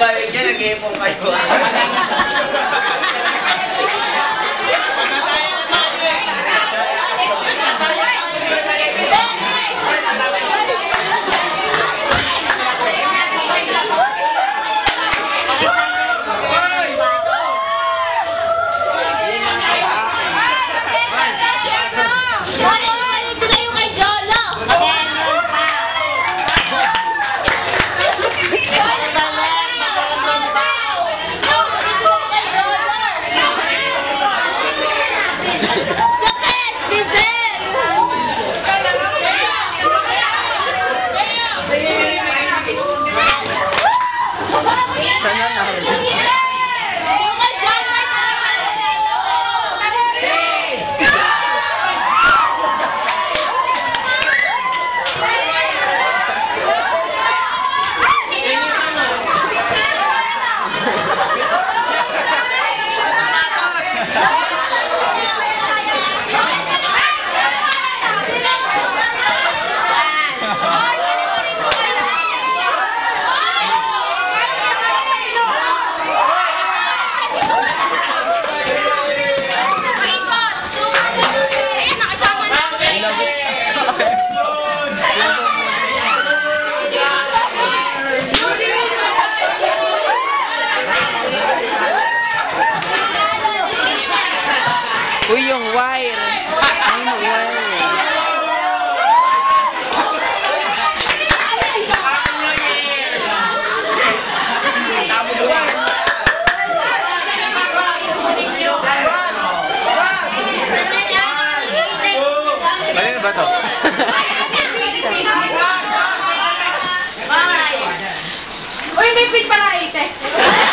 Everybody get a game on my class. Uy, yung wire. Ay, yung wire. Mali na ba to? Uy, may pin pala ite.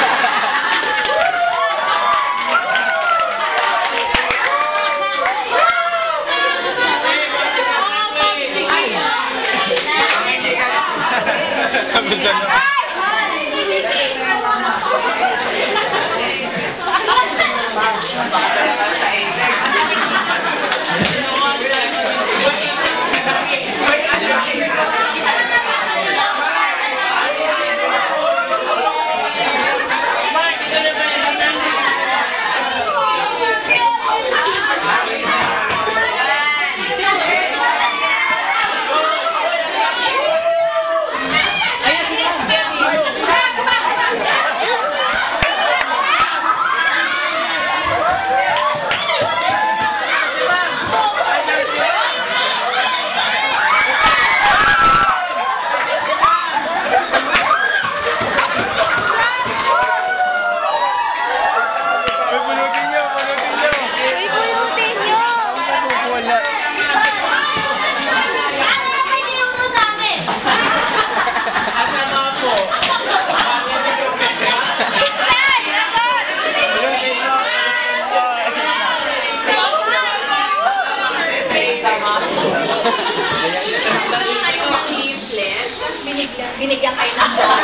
binigyan kayo ng ball.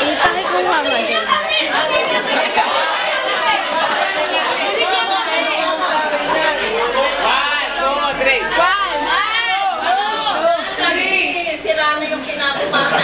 Itay ko mama din. One, two, three. One, two, three. Sira na yung sinabi.